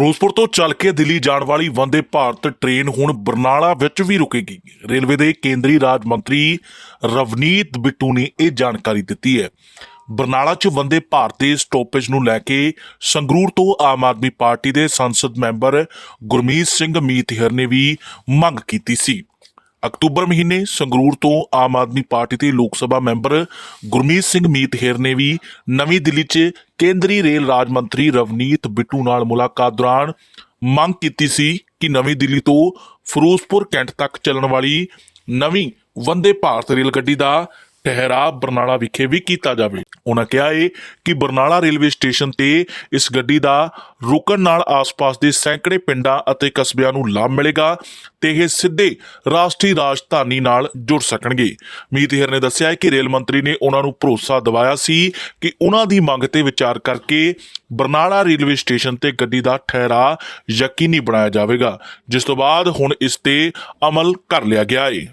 ਫਿਰੋਜ਼ਪੁਰ ਤੋਂ ਚੱਲ ਕੇ ਦਿੱਲੀ ਜਾਣ ਵਾਲੀ ਵੰਦੇ ਭਾਰਤ ਟ੍ਰੇਨ ਹੁਣ ਬਰਨਾਲਾ ਵਿੱਚ ਵੀ ਰੁਕੇਗੀ। ਰੇਲਵੇ ਦੇ ਕੇਂਦਰੀ ਰਾਜ ਮੰਤਰੀ ਰਵਨੀਤ ਬਿੱਟੂ ਨੇ ਇਹ ਜਾਣਕਾਰੀ ਦਿੱਤੀ ਹੈ। ਬਰਨਾਲਾ 'ਚ ਵੰਦੇ ਭਾਰਤ ਦੇ ਸਟਾਪੇਜ ਨੂੰ ਲੈ ਕੇ ਸੰਗਰੂਰ ਤੋਂ ਆਮ ਆਦਮੀ ਪਾਰਟੀ ਦੇ ਸੰਸਦ ਮੈਂਬਰ ਗੁਰਮੀਤ ਸਿੰਘ ਮੀਤਹਿਰ ਨੇ ਵੀ ਮੰਗ ਕੀਤੀ ਸੀ। ਅਕਤੂਬਰ ਮਹੀਨੇ ਸੰਗਰੂਰ ਤੋਂ ਆਮ ਆਦਮੀ ਪਾਰਟੀ ਦੇ ਲੋਕ ਸਭਾ ਮੈਂਬਰ ਗੁਰਮੀਤ ਸਿੰਘ ਮੀਤਹੇਰ ਨੇ ਵੀ ਨਵੀਂ ਦਿੱਲੀ 'ਚ ਕੇਂਦਰੀ ਰੇਲ ਰਾਜ ਮੰਤਰੀ ਰਵਨੀਤ ਬਿੱਟੂ ਨਾਲ ਮੁਲਾਕਾਤ ਦੌਰਾਨ ਮੰਗ ਕੀਤੀ ਸੀ ਕਿ ਨਵੀਂ ਦਿੱਲੀ ਤੋਂ ਫਿਰੋਜ਼ਪੁਰ ਕੈਂਟ ਤੱਕ ਚੱਲਣ ਵਾਲੀ ਨਵੀਂ ਵੰਦੇ ਭਾਰਤ ਰੇਲ ਗੱਡੀ ਦਾ ਠਹਿਰਾਅ ਬਰਨਾਲਾ ਵਿਖੇ ਵੀ ਕੀਤਾ ਜਾਵੇ। ਉਹਨਾਂ ਕਿਹਾ ਏ ਕਿ ਬਰਨਾਲਾ ਰੇਲਵੇ ਸਟੇਸ਼ਨ ਤੇ ਇਸ ਗੱਡੀ ਦਾ ਰੁਕਣ ਨਾਲ ਆਸ-ਪਾਸ ਦੇ ਸੈਂਕੜੇ ਪਿੰਡਾਂ ਅਤੇ ਕਸਬਿਆਂ ਨੂੰ ਲਾਭ ਮਿਲੇਗਾ ਤੇ ਇਹ ਸਿੱਧੇ ਰਾਸ਼ਟਰੀ ਰਾਜਧਾਨੀ ਨਾਲ ਜੁੜ ਸਕਣਗੇ। ਮੀਤ ਮੀਤਹਿਰ ਨੇ ਦੱਸਿਆ ਕਿ ਰੇਲ ਮੰਤਰੀ ਨੇ ਉਹਨਾਂ ਨੂੰ ਭਰੋਸਾ ਦਿਵਾਇਆ ਸੀ ਕਿ ਉਹਨਾਂ ਦੀ ਮੰਗ ਤੇ ਵਿਚਾਰ ਕਰਕੇ ਬਰਨਾਲਾ ਰੇਲਵੇ ਸਟੇਸ਼ਨ ਤੇ ਗੱਡੀ ਦਾ ਠਹਿਰਾ ਯਕੀਨੀ ਬਣਾਇਆ ਜਾਵੇਗਾ, ਜਿਸ ਤੋਂ ਬਾਅਦ ਹੁਣ ਇਸ ਤੇ ਅਮਲ ਕਰ ਲਿਆ ਗਿਆ ਏ।